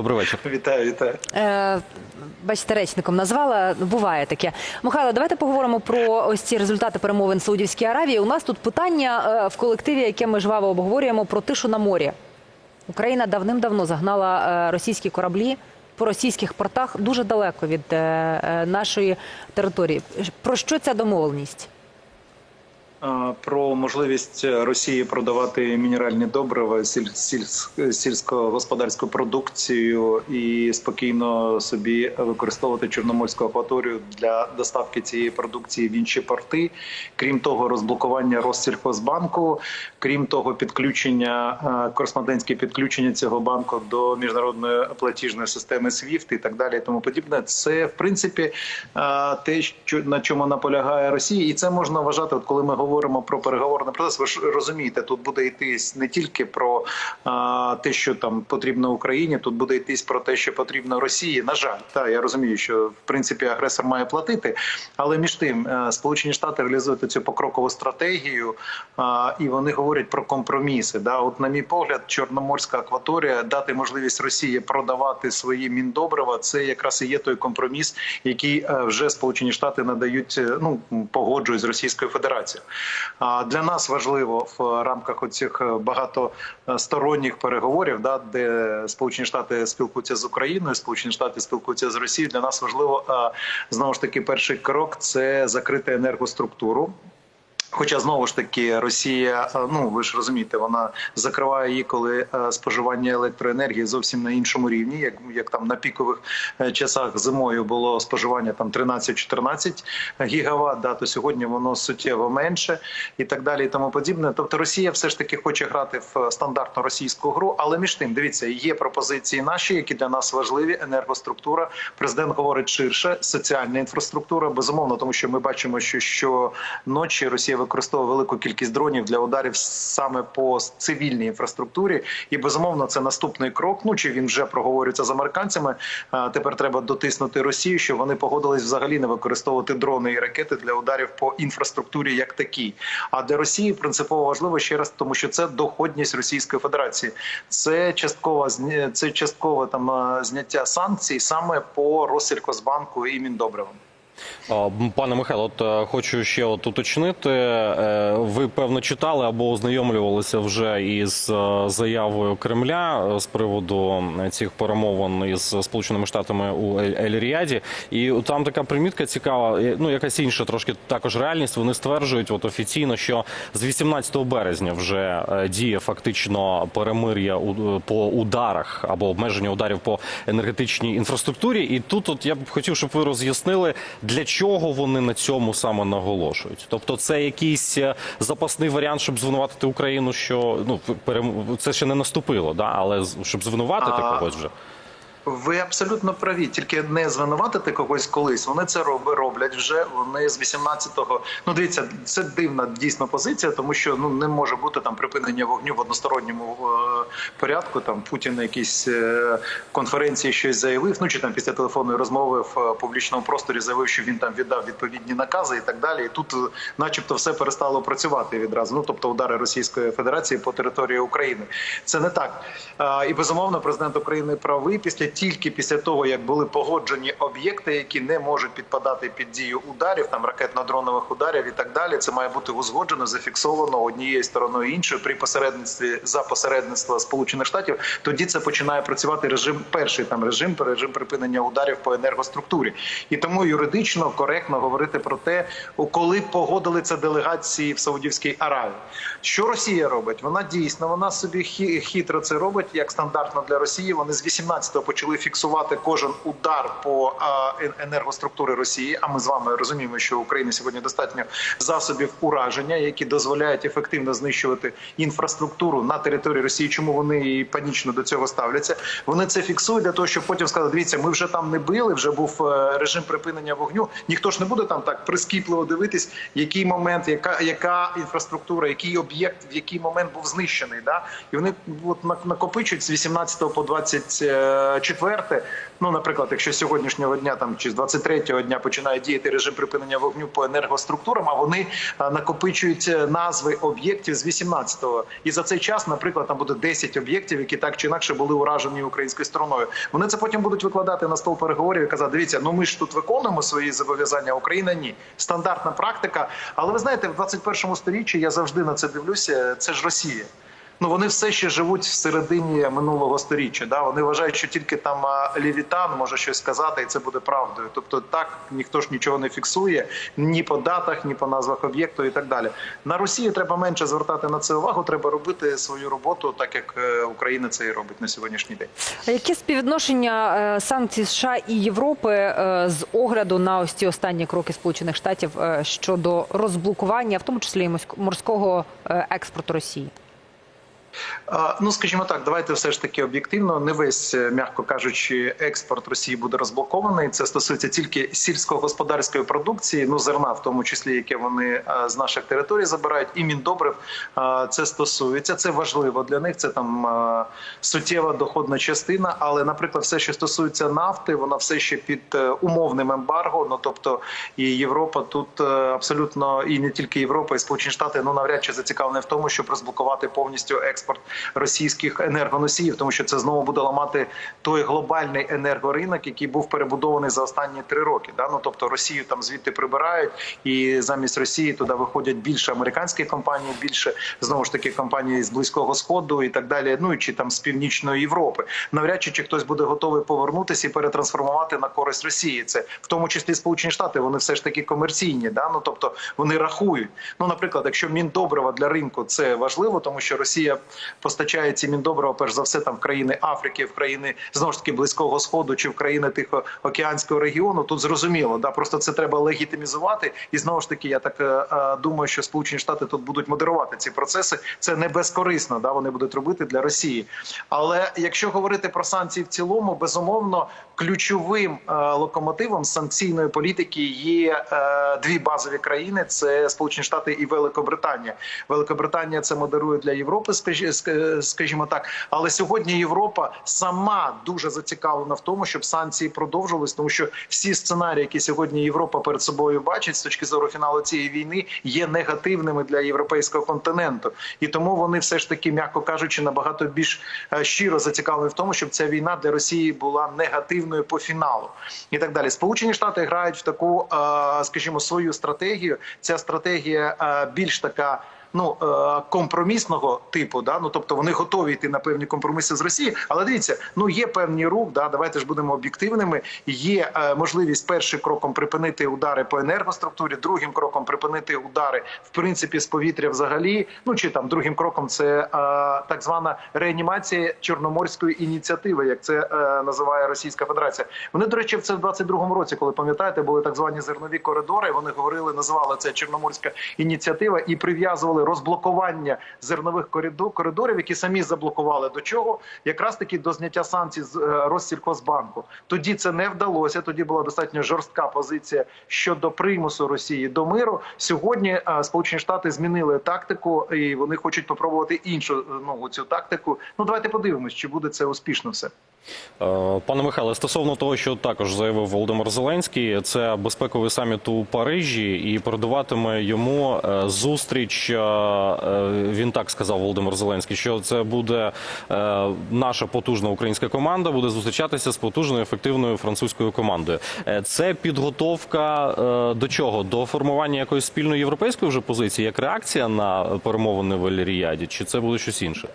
Добрий вечір. Вітаю, вітаю. Е, бачите, речником назвала. Буває таке. Михайло, давайте поговоримо про ось ці результати перемовин Саудівській Аравії. У нас тут питання е, в колективі, яке ми жваво обговорюємо, про тишу на морі. Україна давним-давно загнала е, російські кораблі по російських портах дуже далеко від е, е, нашої території. Про що ця домовленість? Про можливість Росії продавати мінеральні добрива, сіль- сільсь- сільськогосподарську продукцію і спокійно собі використовувати Чорноморську акваторію для доставки цієї продукції в інші порти. Крім того, розблокування Россільхозбанку, крім того, підключення кореспондентське підключення цього банку до міжнародної платіжної системи SWIFT і так далі, і тому подібне. Це в принципі те, що на чому наполягає Росія, і це можна вважати, от коли ми говоримо про переговорний процес. Ви ж розумієте, тут буде йтись не тільки про а, те, що там потрібно Україні, тут буде йтись про те, що потрібно Росії. На жаль, та я розумію, що в принципі агресор має платити, але між тим е, Сполучені Штати реалізують цю покрокову стратегію, а, і вони говорять про компроміси. Да, от на мій погляд, Чорноморська акваторія дати можливість Росії продавати свої міндобрива. Це якраз і є той компроміс, який е, вже Сполучені Штати надають. е, Ну погоджують з Російською Федерацією. Для нас важливо в рамках оцих багатосторонніх переговорів, да, де Сполучені Штати спілкуються з Україною, Сполучені Штати спілкуються з Росією. Для нас важливо знову ж таки перший крок це закрити енергоструктуру. Хоча знову ж таки Росія, е, ну ви ж розумієте, вона закриває її, коли е, споживання електроенергії зовсім на іншому рівні, як як там на пікових е, часах зимою було споживання там 13-14 гігават, да, то сьогодні воно суттєво менше і так далі, і тому подібне. Тобто Росія все ж таки хоче грати в стандартну російську гру, але між тим дивіться, є пропозиції наші, які для нас важливі. Енергоструктура. Президент говорить ширше, соціальна інфраструктура. Безумовно, тому що ми бачимо, що щоночі Росія використовує велику кількість дронів для ударів саме по цивільній інфраструктурі, і безумовно це наступний крок. Ну чи він вже проговорюється з американцями? Тепер треба дотиснути Росію, щоб вони погодились взагалі не використовувати дрони і ракети для ударів по інфраструктурі як такій. А для Росії принципово важливо ще раз, тому що це доходність Російської Федерації. Це часткова це часткове там зняття санкцій саме по Россельхозбанку і Міндобривам. Пане Михайло, от е, хочу ще от уточнити. Е, Ви певно читали або ознайомлювалися вже із е, заявою Кремля з приводу цих перемовин із Сполученими Штатами у Ель- Ель-Ріаді. І там така примітка цікава. Ну якась інша трошки також реальність. Вони стверджують от офіційно, що з 18 березня вже діє фактично перемир'я по ударах або обмеження ударів по енергетичній інфраструктурі. І тут, от я б хотів, щоб ви роз'яснили, для чого вони на цьому саме наголошують. Тобто, це якийсь е, запасний варіант, щоб звинуватити Україну, що ну це ще не наступило, да але щоб звинуватити А, когось вже. Ви абсолютно праві, тільки не звинуватити когось колись. Вони це роб- роблять вже. Вони з 18-го. Ну дивіться, це дивна дійсно позиція, тому що ну не може бути там припинення вогню в односторонньому е, порядку. Там Путін на якійсь е, конференції щось заявив. Ну чи там після телефонної розмови в е, публічному просторі заявив, що він там віддав відповідні накази і так далі. І тут, е, начебто, все перестало працювати відразу. Ну тобто, удари Російської Федерації по території України. Це не так. А, І безумовно, президент України правий після тільки після того, як були погоджені об'єкти, які не можуть підпадати під дію ударів, там ракетно-дронових ударів і так далі. Це має бути узгоджено, зафіксовано однією стороною іншою при посередництві за посередництва Сполучених Штатів. Тоді це починає працювати режим, перший там режим, режим припинення ударів по енергоструктурі. І тому юридично коректно говорити про те, коли погодили це делегації в Саудівській Аравії. Що Росія робить? Вона дійсно вона собі хі- хитро це робить як стандартно для Росії. Вони з 18-го почали фіксувати кожен удар по енергоструктури Росії. А ми з вами розуміємо, що в Україні сьогодні достатньо засобів ураження, які дозволяють ефективно знищувати інфраструктуру на території Росії. Чому вони і панічно до цього ставляться? Вони це фіксують для того, щоб потім сказати: дивіться, ми вже там не били, вже був е, режим припинення вогню. Ніхто ж не буде там так прискіпливо дивитись, який момент, яка яка інфраструктура, який об'єкт, в який момент був знищений. Да? І вони от накопичують з 18 по 24 24, ну наприклад, якщо сьогоднішнього дня там чи з 23-го дня починає діяти режим припинення вогню по енергоструктурам, а вони накопичують е, назви об'єктів з 18-го. І за цей час, наприклад, там буде 10 об'єктів, які так чи інакше були уражені українською стороною. Вони це потім будуть викладати на стол переговорів і казати: дивіться, ну ми ж тут виконуємо свої зобов'язання. Україна ні. Стандартна практика. Але ви знаєте, в 21 сторіччі я завжди на це дивлюся. Це ж Росія. Ну вони все ще живуть всередині минулого сторіччя. Да? Вони вважають, що тільки там а, Левітан може щось сказати, і це буде правдою. Тобто, так ніхто ж нічого не фіксує ні по датах, ні по назвах об'єкту і так далі. На Росії треба менше звертати на це увагу. Треба робити свою роботу, так як е, Україна це і робить на сьогоднішній день. А Яке співвідношення е, санкцій США і Європи е, з огляду на ось ці останні кроки Сполучених Штатів щодо розблокування, в тому числі і морськ- морського експорту Росії? Ну, скажімо так, давайте все ж таки об'єктивно. Не весь, е, м'яко кажучи, експорт Росії буде розблокований. Це стосується тільки сільськогосподарської продукції, ну зерна, в тому числі, яке вони е, з наших територій забирають, і міндобрив це стосується. Це важливо для них. Це там е, суттєва доходна частина. Але, наприклад, все, що стосується нафти, вона все ще під умовним ембарго. Ну тобто, і Європа тут абсолютно і не тільки Європа, і Сполучені Штати ну навряд чи зацікавлені в тому, щоб розблокувати повністю експорт російських енергоносіїв, тому що це знову буде ламати той глобальний енергоринок, який був перебудований за останні три роки. Да? Ну тобто Росію там звідти прибирають, і замість Росії туди виходять більше американські компанії, більше знову ж таки компанії з близького сходу і так далі. Ну чи там з північної Європи. Навряд чи чи хтось буде готовий повернутися і перетрансформувати на користь Росії. Це в тому числі Сполучені Штати. Вони все ж таки комерційні. Да? Ну тобто вони рахують. Ну, наприклад, якщо міндобрива для ринку це важливо, тому що Росія постачає ці міндобрива, перш за все, там в країни Африки, в країни знову ж таки близького сходу чи в країни Тихоокеанського регіону. Тут зрозуміло, да просто це треба легітимізувати. І знову ж таки, я так е, е, думаю, що Сполучені Штати тут будуть модерувати ці процеси. Це не безкорисно. Да, вони будуть робити для Росії. Але якщо говорити про санкції в цілому, безумовно ключовим е, локомотивом санкційної політики є е, дві базові країни: це Сполучені Штати і Великобританія. Великобританія це модерує для Європи, скажі- ск- скажімо так. Але сьогодні Європа сама дуже зацікавлена в тому, щоб санкції продовжувались, тому що всі сценарії, які сьогодні Європа перед собою бачить з точки зору фіналу цієї війни, є негативними для європейського континенту, і тому вони все ж таки, м'яко кажучи, набагато більш е, щиро зацікавлені в тому, щоб ця війна для Росії була негативною по фіналу і так далі. Сполучені Штати грають в таку, е, скажімо, свою стратегію. Ця стратегія е, більш така. Ну е, компромісного типу, да ну тобто вони готові йти на певні компроміси з Росією. Але дивіться, ну є певний рух. Да, давайте ж будемо об'єктивними. Є е, можливість першим кроком припинити удари по енергоструктурі, другим кроком припинити удари в принципі з повітря взагалі. Ну чи там другим кроком це е, так звана реанімація чорноморської ініціативи, як це називає Російська Федерація. Вони, до речі, в це в 22-му році, коли пам'ятаєте, були так звані зернові коридори. Вони говорили, називали це Чорноморська ініціатива і прив'язували розблокування зернових коридо- коридорів, які самі заблокували до чого, якраз таки до зняття санкцій з е, Россільхозбанку. Тоді це не вдалося. Тоді була достатньо жорстка позиція щодо примусу Росії до миру. Сьогодні е, Сполучені Штати змінили тактику, і вони хочуть попробувати іншу е, ну цю тактику. Ну давайте подивимось, чи буде це успішно все. Е, Пане Михайле, стосовно того, що також заявив Володимир Зеленський, це безпековий саміт у Парижі і передаватиме йому е, зустріч. е, Він так сказав Володимир Зеленський, що це буде наша потужна українська команда, буде зустрічатися з потужною ефективною французькою командою. Це підготовка до чого? До формування якоїсь спільної європейської вже позиції, як реакція на перемовини в Ель-Ріяді? Чи це буде щось інше?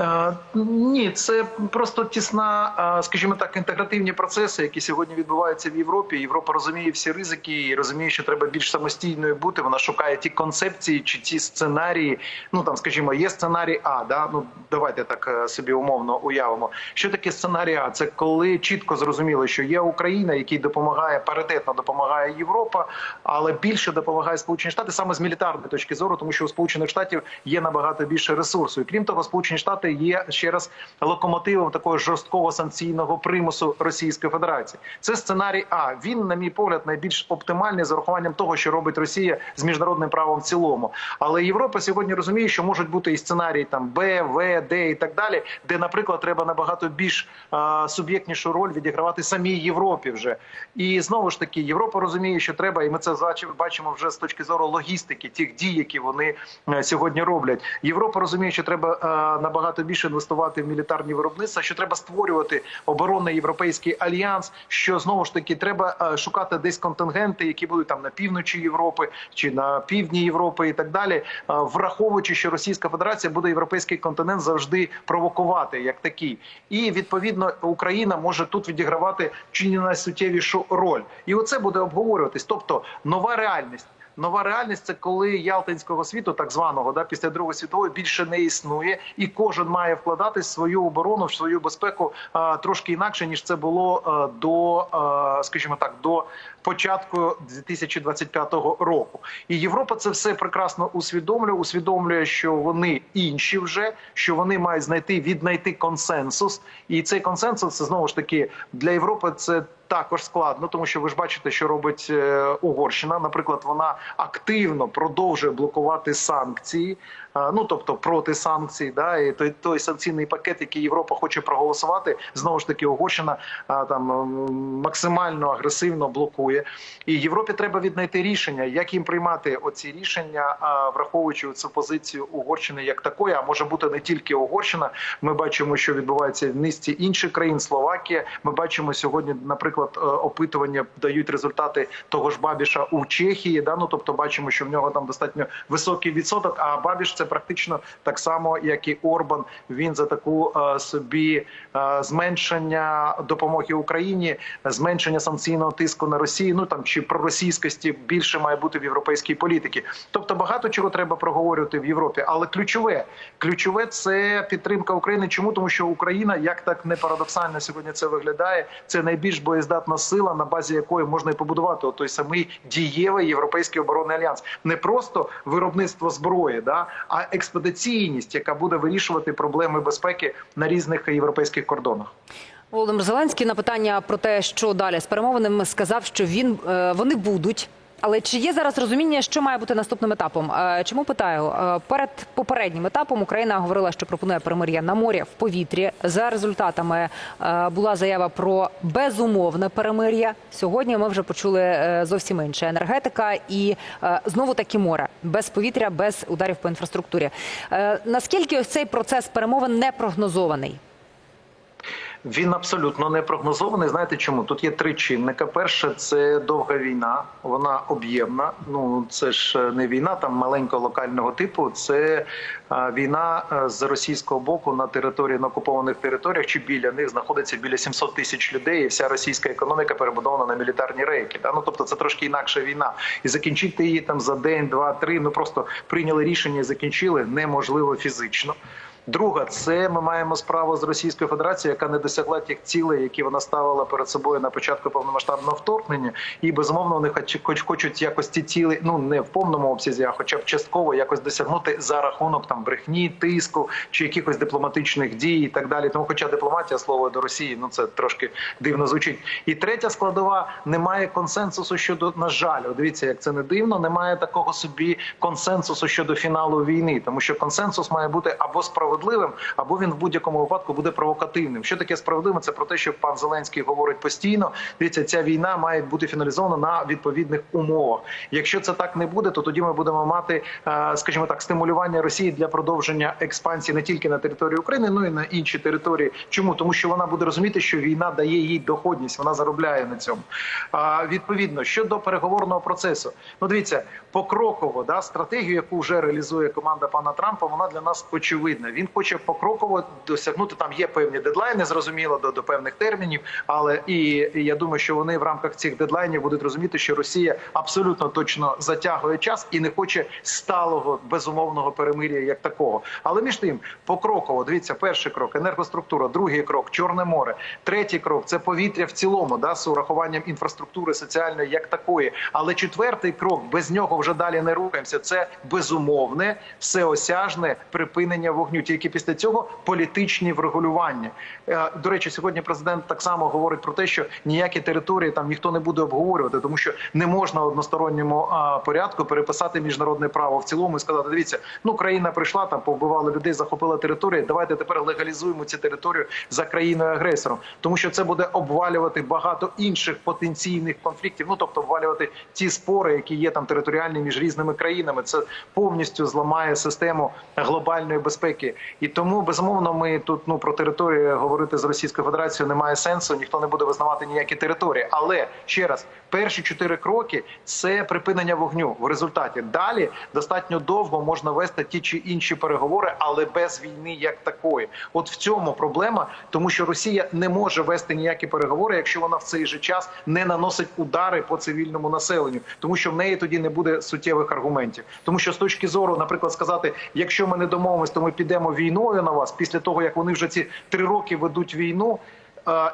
Е, Ні, це просто тісна, е, скажімо так, інтегративні процеси, які сьогодні відбуваються в Європі. Європа розуміє всі ризики і розуміє, що треба більш самостійною бути. Вона шукає ті концепції чи ті сценарії. Ну там, скажімо, є сценарій А. Да? Ну давайте так е, собі умовно уявимо. Що таке сценарій А? Це коли чітко зрозуміло, що є Україна, якій допомагає паритетно допомагає Європа, але більше допомагає Сполучені Штати саме з мілітарної точки зору, тому що у Сполучених Штатів є набагато більше ресурсу. І крім того, Сполучені Штати сказати, є ще раз локомотивом такого жорсткого санкційного примусу Російської Федерації. Це сценарій. А він, на мій погляд, найбільш оптимальний з урахуванням того, що робить Росія з міжнародним правом в цілому. Але Європа сьогодні розуміє, що можуть бути і сценарії там Б, В, Д і так далі, де, наприклад, треба набагато більш а, суб'єктнішу роль відігравати самій Європі вже. І знову ж таки, Європа розуміє, що треба, і ми це бачимо- вже з точки зору логістики, тих дій, які вони е, сьогодні роблять. Європа розуміє, що треба е, набагато більше інвестувати в мілітарні виробництва, що треба створювати оборонний європейський альянс. Що знову ж таки треба е, шукати десь контингенти, які будуть там на півночі Європи чи на півдні Європи, і так далі, е, враховуючи, що Російська Федерація буде європейський континент завжди провокувати як такий, і відповідно Україна може тут відігравати чи не найсуттєвішу роль, і оце буде обговорюватись. Тобто нова реальність. Нова реальність це коли ялтинського світу, так званого, да, після другої світової більше не існує, і кожен має вкладати свою оборону, в свою безпеку а, трошки інакше ніж це було а, до, а, скажімо так, до початку 2025 року. І Європа це все прекрасно усвідомлює. Усвідомлює, що вони інші вже що вони мають знайти віднайти консенсус, і цей консенсус це знову ж таки для Європи. Це також складно, тому що ви ж бачите, що робить е, Угорщина. Наприклад, вона активно продовжує блокувати санкції, ну тобто проти санкцій, да і той, той санкційний пакет, який Європа хоче проголосувати, знову ж таки Угорщина е, там максимально агресивно блокує. І Європі треба віднайти рішення, як їм приймати оці рішення, а, враховуючи цю позицію Угорщини як такої, а може бути не тільки Угорщина. Ми бачимо, що відбувається в низці інших країн. Словакія. Ми бачимо сьогодні, наприклад, е, опитування дають результати того ж Бабіша у Чехії. Да? Ну тобто бачимо, що в нього там достатньо високий відсоток. А Бабіш це практично так само, як і Орбан. Він за таку е, собі е, зменшення допомоги Україні, зменшення санкційного тиску на Росію. Ну там чи проросійськості більше має бути в європейській політиці. Тобто багато чого треба проговорювати в Європі. Але ключове, ключове це підтримка України. Чому тому, що Україна, як так не парадоксально сьогодні це виглядає, це найбільш боєздатна сила, на базі якої можна і побудувати той самий дієвий європейський оборонний альянс, не просто виробництво зброї, да а експедиційність, яка буде вирішувати проблеми безпеки на різних європейських кордонах. Володимир Зеленський на питання про те, що далі з перемовинами, сказав, що він е, вони будуть. Але чи є зараз розуміння, що має бути наступним етапом? Е, Чому питаю? Е, Перед попереднім етапом Україна говорила, що пропонує перемир'я на морі в повітрі. За результатами е, була заява про безумовне перемир'я. Сьогодні ми вже почули зовсім інше енергетика і знову таки море без повітря, без ударів по інфраструктурі. Наскільки ось цей процес перемовин не прогнозований? Він абсолютно не прогнозований. Знаєте чому? Тут є три чинника. Перше, це довга війна, вона об'ємна. Ну це ж не війна там маленького локального типу. Це війна з російського боку на території на окупованих територіях чи біля них знаходиться біля 700 тисяч людей. І вся російська економіка перебудована на мілітарні рейки. Да? Ну тобто, це трошки інакша війна, і закінчити її там за день, два, три. Ну просто прийняли рішення закінчили неможливо фізично. Друга, це ми маємо справу з Російською Федерацією, яка не досягла тих цілей, які вона ставила перед собою на початку повномасштабного вторгнення, і безумовно вони хоч, хоч хочуть якось ці цілі, ну не в повному обсязі, а хоча б частково якось досягнути за рахунок там брехні, тиску чи якихось дипломатичних дій і так далі. Тому, хоча дипломатія слово до Росії, ну це трошки дивно звучить. І третя складова немає консенсусу щодо на жаль, дивіться, як це не дивно. Немає такого собі консенсусу щодо фіналу війни, тому що консенсус має бути або справедливим, або він в будь-якому випадку буде провокативним. Що таке справедливим? Це про те, що пан Зеленський говорить постійно. Дивіться, ця війна має бути фіналізована на відповідних умовах. Якщо це так не буде, то тоді ми будемо мати, е, скажімо так, стимулювання Росії для продовження експансії не тільки на території України, ну і на інші території. Чому тому, що вона буде розуміти, що війна дає їй доходність, вона заробляє на цьому. А відповідно щодо переговорного процесу, ну дивіться, покроково да стратегію, яку вже реалізує команда пана Трампа, вона для нас очевидна. Він хоче покроково досягнути. Там є певні дедлайни, зрозуміло, до, до певних термінів. Але і, і я думаю, що вони в рамках цих дедлайнів будуть розуміти, що Росія абсолютно точно затягує час і не хоче сталого безумовного перемир'я як такого. Але між тим, покроково дивіться, перший крок енергоструктура, другий крок Чорне море, третій крок це повітря в цілому, да з урахуванням інфраструктури соціальної як такої. Але четвертий крок без нього вже далі не рухаємося. Це безумовне всеосяжне припинення вогню. Тільки після цього політичні врегулювання. Е, До речі, сьогодні президент так само говорить про те, що ніякі території там ніхто не буде обговорювати, тому що не можна односторонньому порядку переписати міжнародне право в цілому і сказати: дивіться, ну країна прийшла там, повбивали людей, захопила територію. Давайте тепер легалізуємо цю територію за країною агресором, тому що це буде обвалювати багато інших потенційних конфліктів. Ну тобто обвалювати ті спори, які є там територіальні між різними країнами. Це повністю зламає систему глобальної безпеки. І тому безумовно ми тут ну про територію говорити з Російською Федерацією немає сенсу. Ніхто не буде визнавати ніякі території. Але ще раз, перші чотири кроки це припинення вогню. В результаті далі достатньо довго можна вести ті чи інші переговори, але без війни як такої. От в цьому проблема, тому що Росія не може вести ніякі переговори, якщо вона в цей же час не наносить удари по цивільному населенню, тому що в неї тоді не буде суттєвих аргументів. Тому що з точки зору, наприклад, сказати, якщо ми не домовимося, то ми підемо війною на вас після того, як вони вже ці три роки ведуть війну.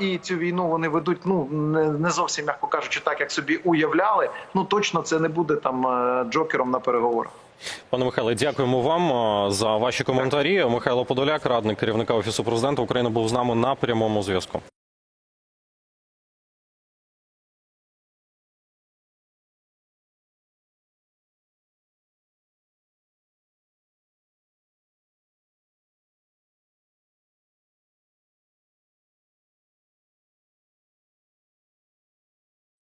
І цю війну вони ведуть ну не, не зовсім м'яко кажучи, так як собі уявляли. Ну точно це не буде там е, джокером на переговорах. Пане Михайле, дякуємо вам е, за ваші коментарі. Михайло Подоляк, радник керівника офісу президента України, був з нами на прямому зв'язку.